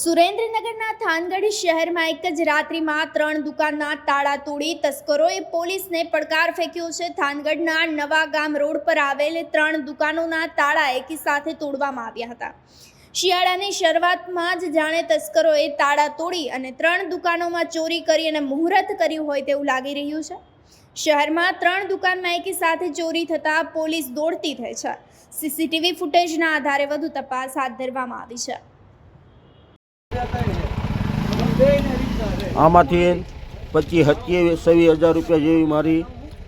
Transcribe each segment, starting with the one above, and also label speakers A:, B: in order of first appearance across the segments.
A: સુરેન્દ્રનગરના થાનગઢ શહેરમાં એક જ રાત્રિમાં ત્રણ દુકાનના તાળા તોડી તસ્કરોએ પોલીસને પડકાર ફેંક્યો છે. થાનગઢના નવા ગામ રોડ પર આવેલ ત્રણ દુકાનોના તાળા એકી સાથે તોડવામાં આવ્યા હતા. શિયાળાની શરૂઆતમાં જ જાણે તસ્કરોએ તાળા તોડી અને ત્રણ દુકાનોમાં ચોરી કરી અને મુહૂર્ત કર્યું હોય તેવું લાગી રહ્યું છે. શહેરમાં ત્રણ દુકાનમાં એકી સાથે ચોરી થતાં પોલીસ દોડતી થઈ છે. સીસીટીવી ફૂટેજના આધારે વધુ તપાસ હાથ ધરવામાં આવી છે.
B: આમાંથી પચીસ સત્યાવીસ છવ્વીસ હજાર રૂપિયા જેવી મારી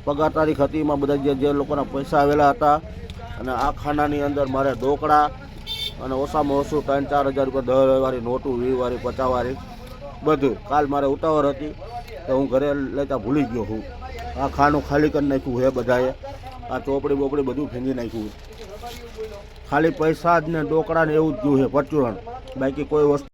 B: પગાર તારીખ હતી. એમાં બધા જે જે લોકોના પૈસા આવેલા હતા. અને આ ખાનાની અંદર મારે ઢોકળા અને ઓછામાં ઓછું ત્રણ ચાર હજાર રૂપિયા દસ વાળી નોટું વીસ વાળી પચાસ વાળી બધું. કાલ મારે ઉતાવળ હતી તો હું ઘરે લેતા ભૂલી ગયો હું. આ ખાનું ખાલી કરી નાખ્યું છે બધાએ. આ ચોપડી બોપડી બધું ફેંકી નાખ્યું ખાલી પૈસા જ ને ઢોકળા ને એવું જ જોયું છે પરચુરણ. બાકી કોઈ વસ્તુ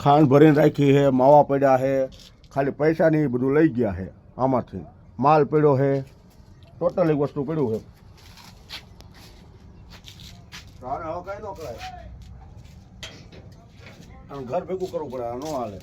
B: ખાંડ ભરીને રાખી છે, માવા પડ્યા છે, ખાલી પૈસા નહીં બધું લઈ ગયા છે આમાંથી. માલ પડ્યો છે એક વસ્તુ પડ્યું છે. ઘર ભેગું કરવું પડે ન હાલે.